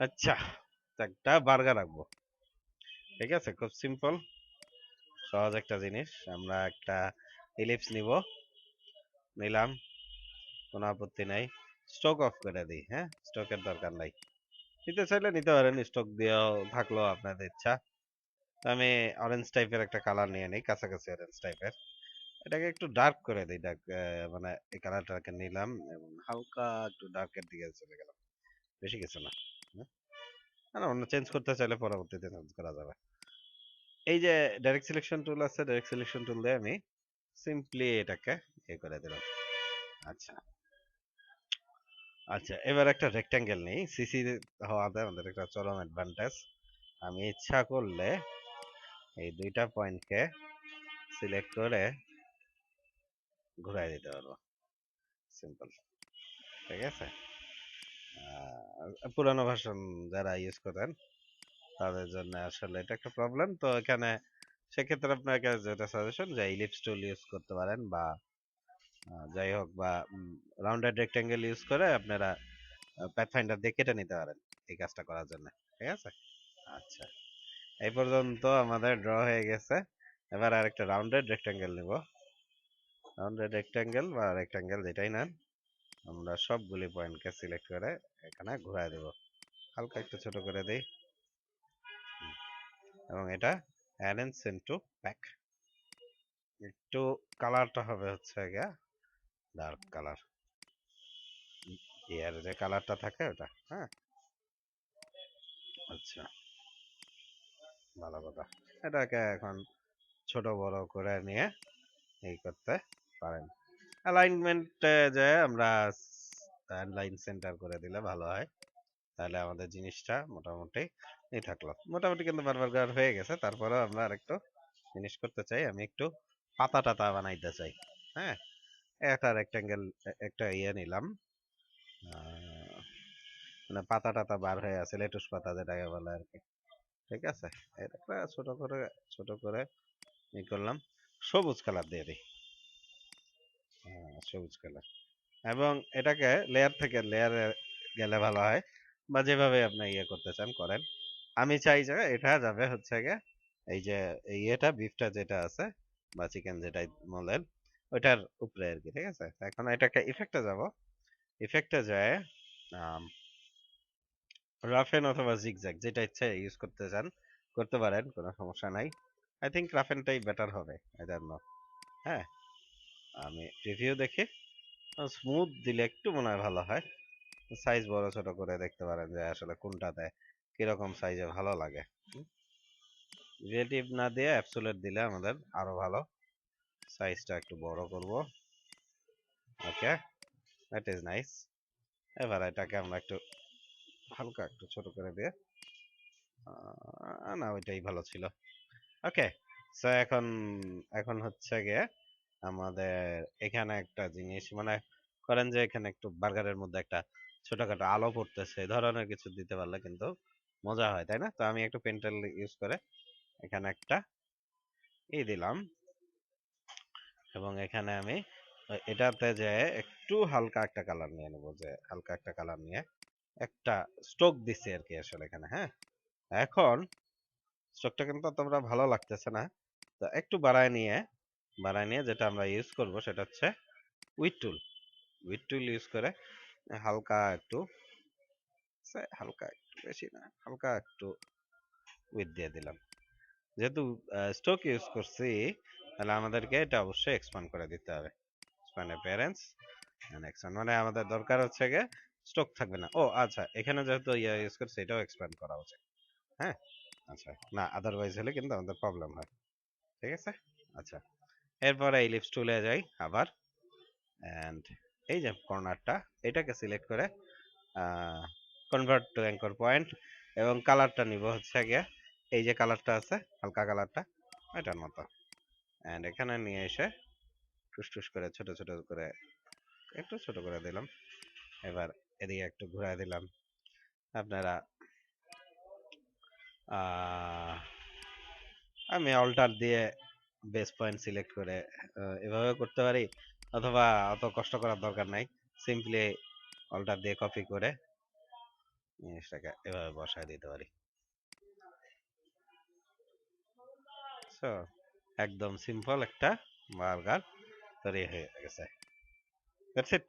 আচ্ছা একটা বার্গার রাখব। ঠিক আছে? খুব সিম্পল, সহজ একটা জিনিস। আমরা একটা ইলিপস নিব। নিলাম, কোনো আপত্তি নাই। স্টক অফ করে দিই হ্যাঁ? স্টকের দরকার নাই। নিতে চাইলে নিতে পারেন, স্টক দিয়েও থাকল আপনাদের ইচ্ছা। আমি অরেঞ্জ টাইপের একটা কালার নিয়ে নিই, কাছাকাছি অরেঞ্জ টাইপের এটাকে একটু ডার্ক করে দিই ডার্ক মানে এই কালারটাকে নিলাম এবং হালকা একটু ডার্কের দিকে চলে গেলাম। বেশি কিছু না? না? অন্য চেঞ্জ করতে চাইলে পরবর্তীতে চেঞ্জ করা যাবে। এই যে ডাইরেক্ট সিলেকশন টুল আছে ডাইরেক্ট সিলেকশন টুল দিয়ে আমি সিম্পলি এটাকে এ করে দিলাম। আচ্ছা। আচ্ছা এবার একটা রেক্ট্যাঙ্গেল নেই। সিসি হওয়াতে আমাদের একটা চরম অ্যাডভান্টেজ আমি ইচ্ছা করলে এই দুইটা পয়েন্টকে সিলেক্ট করে ঘুরাই দিতে পারব। সিম্পল ঠিক আছে? পুরানো ভার্সন যারা ইউজ করেন, তাদের জন্য আসলে এটা একটা প্রবলেম তো এখানে সেক্ষেত্রে আপনাকে যেটা সাজেশন যে ইলিপস টুল ইউজ করতে পারেন বা যাই হোক বা রাউন্ডেড রেক্ট্যাঙ্গেল ইউজ করে আপনারা প্যাথফাইন্ডার দিয়ে কেটে নিতে পারেন এই কাজটা করার জন্য। ঠিক আছে? আচ্ছা। এই পর্যন্ত আমাদের ড্র হয়ে গেছে। এবার আরেকটা রাউন্ডেড রেক্ট্যাঙ্গেল নিব। রাউন্ডেড রেক্ট্যাঙ্গেল বা রেক্ট্যাঙ্গেল যেটাই নেন। আমরা সবগুলি পয়েন্টকে সিলেক্ট করে এখানে ঘুরাই দেব। হালকা একটু ছোট করে দেই। এবং এটা অ্যারেঞ্জ ইনটু প্যাক একটু কালারটা হবে হচ্ছে গিয়া ডার্ক কালারের যে কালারটা থাকে ওটা হ্যাঁ? আচ্ছা। ভালো কথা। এটাকে এখন ছোট বড় করে নিয়ে এই করতে পারেন। অ্যালাইনমেন্টে যে আমরা লাইন সেন্টার করে দিলে ভালো হয়। তাহলে আমাদের জিনিসটা মোটামুটি এই থাকল। মোটামুটি কিন্তু বারবার গার হয়ে গেছে। তারপরেও আমরা আরেকটু জিনিস করতে চাই। আমি একটু পাতা টাতা বানাইতে চাই। হ্যাঁ? একটা রেক্টাঙ্গেল একটা ইয়ে নিলাম। মানে পাতা টাতা বার হয়ে আছে, লেটুস পাতা যেটাকে বলে আর কি ঠিক আছে? এটা ছোট করে ছোট করে ই করলাম। সবুজ কালার দিয়ে দিই। সবুজ কালার। এবং এটাকে লেয়ার থেকে লেয়ারে গেলে ভালো হয় বা যেভাবে আপনি ইয়ে করতে চান করেন। আমি চাই যে এটা যাবে হচ্ছে গিয়ে এই যে ইয়েটা বিফটা যেটা আছে বা চিকেন যেটা বলেন ওইটার উপরে আর কি ঠিক আছে? এখন এটাকে ইফেক্টে যাব। ইফেক্টে যায় রাফেন অথবা জিগজ্যাগ যেটা ইচ্ছে ইউজ করতে চান, করতে পারেন, কোনো সমস্যা নাই। আই থিঙ্ক রাফেনটাই বেটার হবে আই ডোন্ট নো হ্যাঁ? আমি রিভিউ দেখি। স্মুথ দিলে একটু মনে হয় ভালো হয়। সাইজ বড় ছোট করে দেখতে পারেন যে আসলে কোনটা দেয় কীরকম সাইজে ভালো লাগে। রিলেটিভ না দিয়ে অ্যাপসুলেট দিলে আমাদের আরও ভালো। সাইজটা একটু বড় করব। ওকে দ্যাট ইজ নাইস এবার এটাকে আমরা একটু হালকা একটু ছোট করে দিয়ে না, ওইটাই ভালো ছিল। ওকে সো এখন এখন হচ্ছে গিয়ে আমাদের এখানে একটা জিনিস মানে করেন যে এখানে একটু বার্গারের মধ্যে একটা ছোটখাটো আলো পড়তেছে, এই ধরনের কিছু দিতে পারলে কিন্তু মজা হয়, তাই না? তো আমি একটু পেন্টেল ইউজ করে এখানে একটা এই দিলাম এবং এখানে আমি এটাতে যে একটু হালকা একটা কালার নিয়ে নেব, যে হালকা একটা কালার নিয়ে একটা স্ট্রোক দিছি আর কি আসলে এখানে হ্যাঁ? এখন স্ট্রোকটা কিন্তু তোমরা ভালো লাগতেছে না। তো একটু বাড়ায় নিয়ে বাড়ায় নিয়ে যেটা আমরা ইউজ করব সেটা হচ্ছে with tool with tool use করে হালকা একটু হালকা একটু বেশি না, হালকা একটু উইথ দিয়ে দিলাম। যেহেতু স্টক ইউজ করছি, তাহলে আমাদেরকে এটা অবশ্যই এক্সপ্যান্ড করে দিতে হবে। এক্সপান্ড অ্যাপিয়ারেন্স এক্সপান্ড মানে আমাদের দরকার হচ্ছে গিয়ে স্টক থাকবে না। ও আচ্ছা এখানে যেহেতু ইয়া ইউজ করছে এটাও এক্সপ্যান্ড করা উচিত। হ্যাঁ? আচ্ছা না আদারওয়াইজ হলে কিন্তু আমাদের প্রবলেম হয়। ঠিক আছে? আচ্ছা। এরপরে এই লিপস টুলে যাই আবার। অ্যান্ড এই যে কর্নারটা, এটাকে সিলেক্ট করে কনভার্ট টু অ্যাঙ্কর পয়েন্ট এবং কালারটা নিব হচ্ছে গিয়ে, এই যে কালারটা আছে, হালকা কালারটা, এটার মতো। অ্যান্ড এখানে নিয়ে এসে টুস করে, ছোট ছোট করে, একটু ছোট করে দিলাম। এবার এদিকে একটু ঘুরাই দিলাম। আপনারা আমি অল্টার দিয়ে বেস পয়েন্ট সিলেক্ট করে এভাবে করতে পারি অথবা অত কষ্ট করার দরকার নাই। সিম্পলি অল্টার দিয়ে কপি করে জিনিসটাকে এভাবে বসায় দিতে পারি। একদম সিম্পল একটা বার্গার তৈরি হয়ে গেছে। That's it